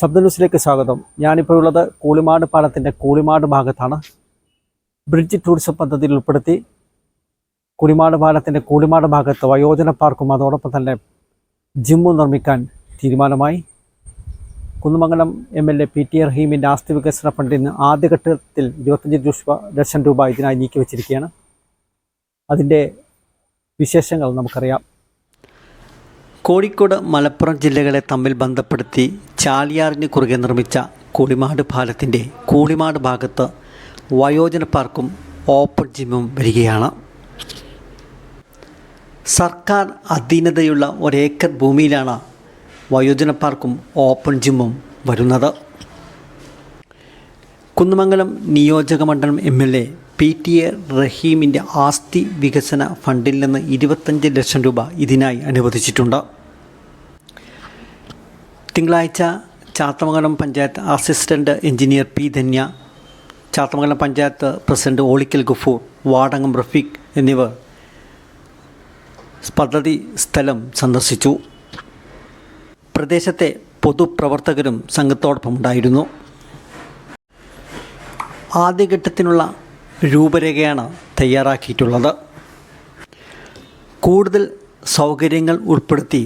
ശബ്ദ ന്യൂസിലേക്ക് സ്വാഗതം. ഞാനിപ്പോൾ ഉള്ളത് കൂളിമാട് പാലത്തിന്റെ കൂളിമാട് ഭാഗത്താണ്. ബ്രിഡ്ജ് ടൂറിസം പദ്ധതിയിൽ ഉൾപ്പെടുത്തി കുളിമാട് പാലത്തിന്റെ കൂളിമാട് ഭാഗത്ത് വയോജന പാർക്കും അതോടൊപ്പം തന്നെ ജിമ്മും നിർമ്മിക്കാൻ തീരുമാനമായി. Kunnamangalam M L A P T റഹീമിന്റെ ആസ്തി വികസന ഫണ്ടിൽ നിന്ന് ആദ്യഘട്ടത്തിൽ ഇരുപത്തഞ്ച് രൂപ ലക്ഷം രൂപ ഇതിനായി നീക്കി വച്ചിരിക്കുകയാണ്. അതിന്റെ വിശേഷങ്ങൾ നമുക്കറിയാം. കോഴിക്കോട് മലപ്പുറം ജില്ലകളെ തമ്മിൽ ബന്ധപ്പെടുത്തി ചാലിയാറിന് കുറുകെ നിർമ്മിച്ച കൂളിമാട് പാലത്തിന്റെ കൂളിമാട് ഭാഗത്ത് വയോജന പാർക്കും ഓപ്പൺ ജിമ്മും വരികയാണ്. സർക്കാർ അധീനതയുള്ള ഒരേക്കർ ഭൂമിയിലാണ് വയോജന പാർക്കും ഓപ്പൺ ജിമ്മും വരുന്നത്. കുന്നമംഗലം നിയോജക മണ്ഡലം M L A P T A റഹീമിന്റെ ആസ്തി വികസന ഫണ്ടിൽ നിന്ന് ഇരുപത്തഞ്ച് ലക്ഷം രൂപ ഇതിനായി അനുവദിച്ചിട്ടുണ്ട്. തിങ്കളാഴ്ച Chathamangalam panchayat assistant engineer P Dhanya Chathamangalam panchayat president Olikkal Gafoor Vadakam Rafeeq എന്നിവർ പദ്ധതി സ്ഥലം സന്ദർശിച്ചു. പ്രദേശത്തെ പൊതുപ്രവർത്തകരും സംഘത്തോടൊപ്പം ഉണ്ടായിരുന്നു. ആദ്യഘട്ടത്തിനുള്ള രൂപരേഖയാണ് തയ്യാറാക്കിയിട്ടുള്ളത്. കൂടുതൽ സൗകര്യങ്ങൾ ഉൾപ്പെടുത്തി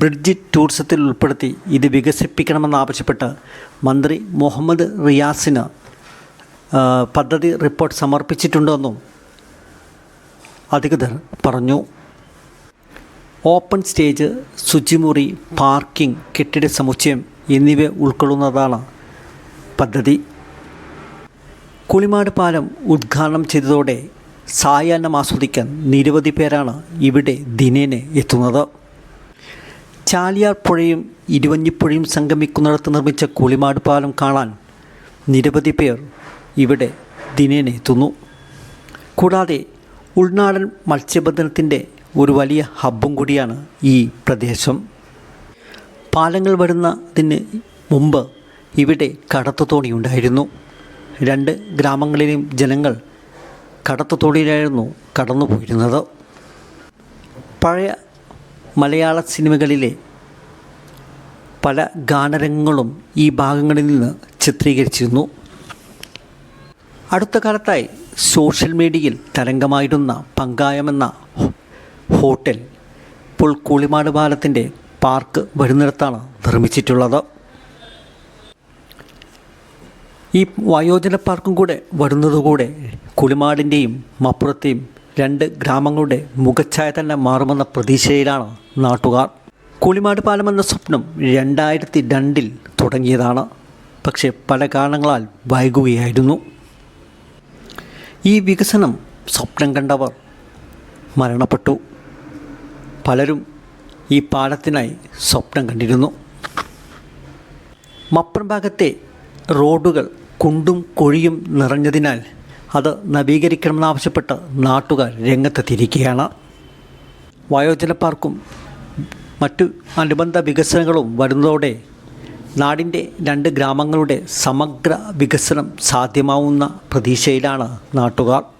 ബ്രിഡ്ജ് ടൂറിസത്തിൽ ഉൾപ്പെടുത്തി ഇത് വികസിപ്പിക്കണമെന്നാവശ്യപ്പെട്ട് മന്ത്രി മുഹമ്മദ് റിയാസിന് പദ്ധതി റിപ്പോർട്ട് സമർപ്പിച്ചിട്ടുണ്ടെന്നും അധികൃതർ പറഞ്ഞു. ഓപ്പൺ സ്റ്റേജ് ശുചിമുറി പാർക്കിംഗ് കെട്ടിട സമുച്ചയം എന്നിവ ഉൾക്കൊള്ളുന്നതാണ് പദ്ധതി. കുളിമാട് പാലം ഉദ്ഘാടനം ചെയ്തതോടെ സായാഹ്നം ആസ്വദിക്കാൻ നിരവധി പേരാണ് ഇവിടെ ദിനേനെ എത്തുന്നത്. ചാലിയാർ പുഴയും ഇരുവഞ്ഞിപ്പുഴയും സംഗമിക്കുന്നിടത്ത് നിർമ്മിച്ച കുളിമാട് പാലം കാണാൻ നിരവധി പേർ ഇവിടെ ദിനേനെ എത്തുന്നു കൂടാതെ ഉൾനാടൻ മത്സ്യബന്ധനത്തിന്റെ ഒരു വലിയ ഹബ്ബും കൂടിയാണ് ഈ പ്രദേശം. പാലങ്ങൾ വരുന്നതിന് മുമ്പ് ഇവിടെ കടത്തുതോണി ഉണ്ടായിരുന്നു രണ്ട് ഗ്രാമങ്ങളിലെയും ജനങ്ങൾ കടത്തുതോണിയിലായിരുന്നു കടന്നു പോയിരുന്നത് പഴയ മലയാള സിനിമകളിലെ പല ഗാനരംഗങ്ങളും ഈ ഭാഗങ്ങളിൽ നിന്ന് ചിത്രീകരിച്ചിരുന്നു. അടുത്ത കാലത്തായി സോഷ്യൽ മീഡിയയിൽ തരംഗമായിരുന്ന പങ്കായമെന്ന ഹോട്ടൽ ഇപ്പോൾ കൂളിമാട് പാലത്തിന്റെ പാർക്ക് വരുന്നിടത്താണ് നിർമ്മിച്ചിട്ടുള്ളത്. ഈ വയോജന പാർക്കും കൂടെ വരുന്നതുകൂടെ കുളിമാടിന്റെയും മപ്പുറത്തെയും രണ്ട് ഗ്രാമങ്ങളുടെ മുഖച്ഛായ തന്നെ മാറുമെന്ന പ്രതീക്ഷയിലാണ് നാട്ടുകാർ. കുളിമാട് പാലം എന്ന സ്വപ്നം രണ്ടായിരത്തി രണ്ടിൽ തുടങ്ങിയതാണ്. പക്ഷേ പല കാരണങ്ങളാൽ വൈകുകയായിരുന്നു. ഈ വികസനം സ്വപ്നം കണ്ടവർ മരണപ്പെട്ടു. പലരും ഈ പാലത്തിനായി സ്വപ്നം കണ്ടിരുന്നു. മപ്പുറം ഭാഗത്തെ റോഡുകൾ കുണ്ടും കുഴിയും നിറഞ്ഞതിനാൽ അത് നവീകരിക്കണമെന്നാവശ്യപ്പെട്ട് നാട്ടുകാർ രംഗത്തെത്തിയിരിക്കുകയാണ്. വയോജന പാർക്കും മറ്റു അനുബന്ധ വികസനങ്ങളും വരുന്നതോടെ നാടിന്റെ രണ്ട് ഗ്രാമങ്ങളുടെ സമഗ്ര വികസനം സാധ്യമാവുന്ന പ്രതീക്ഷയിലാണ് നാട്ടുകാർ.